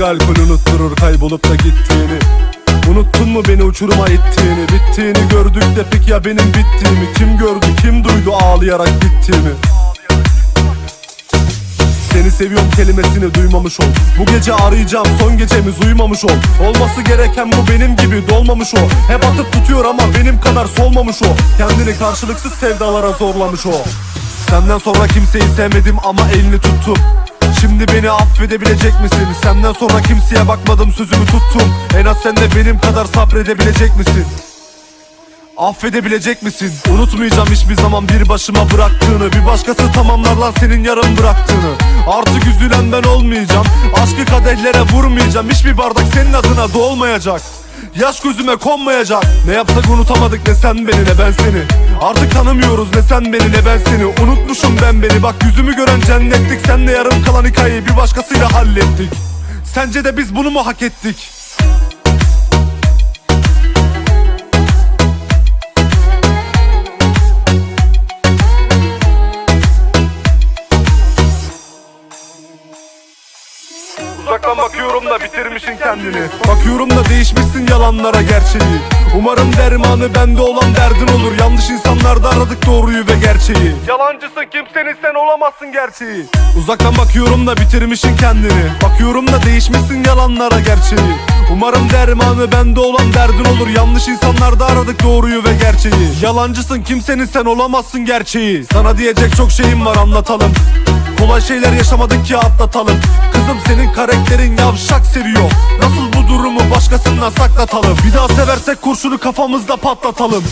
Hangi alkol unutturur kaybolup da gittiğini? Unuttun mu beni uçuruma ittiğini? Bittiğini gördük de peki ya benim bittiğimi. Kim gördü kim duydu ağlayarak gittiğimi? Seni seviyorum kelimesini duymamış ol. Bu gece arayacağım son gecemiz uyumamış ol. Olması gereken bu benim gibi dolmamış o. Hep atıp tutuyor ama benim kadar solmamış o. Kendini karşılıksız sevdalara zorlamış o. Senden sonra kimseyi sevmedim ama elini tuttum Şimdi beni affedebilecek misin? Senden sonra kimseye bakmadım sözümü tuttum. En az sen de benim kadar sabredebilecek misin? Affedebilecek misin? Unutmayacağım hiçbir zaman bir başıma bıraktığını. Bir başkası tamamlar lan senin yarım bıraktığını. Artık üzülen ben olmayacağım. Aşkı kadehlere vurmayacağım. Hiçbir bardak senin adına dolmayacak. Yaş gözüme konmayacak. Ne yapsak unutamadık ne sen beni ne ben seni Artık tanımıyoruz ne sen beni ne ben seni. Unutmuşum ben beni. Bak yüzümü gören cennettik. Sen de yarım kalan hikayeyi bir başkasıyla hallettik. Sence de biz bunu mu hak ettik? Uzaktan bakıyorum da bitirmişsin kendini. Bakıyorum da değişmişsin yalanlara gerçeği. Umarım dermanı bende olan derdin olur. Yanlış insanlarda aradık doğruyu ve gerçeği. Yalancısın kimsenin sen olamazsın gerçeği. Uzaktan bakıyorum da bitirmişsin kendini. Bakıyorum da değişmişsin yalanlara gerçeği Umarım dermanı bende olan derdin olur. Yanlış insanlarda aradık doğruyu ve gerçeği. Yalancısın kimsenin sen olamazsın gerçeği. Sana diyecek çok şeyim var anlatalım. Kolay şeyler yaşamadık ki atlatalım. Kızım senin karakterin yavşak seviyor Nasıl bu durumu başkasından saklatalım? Bir daha seversek kurşunu kafamızda patlatalım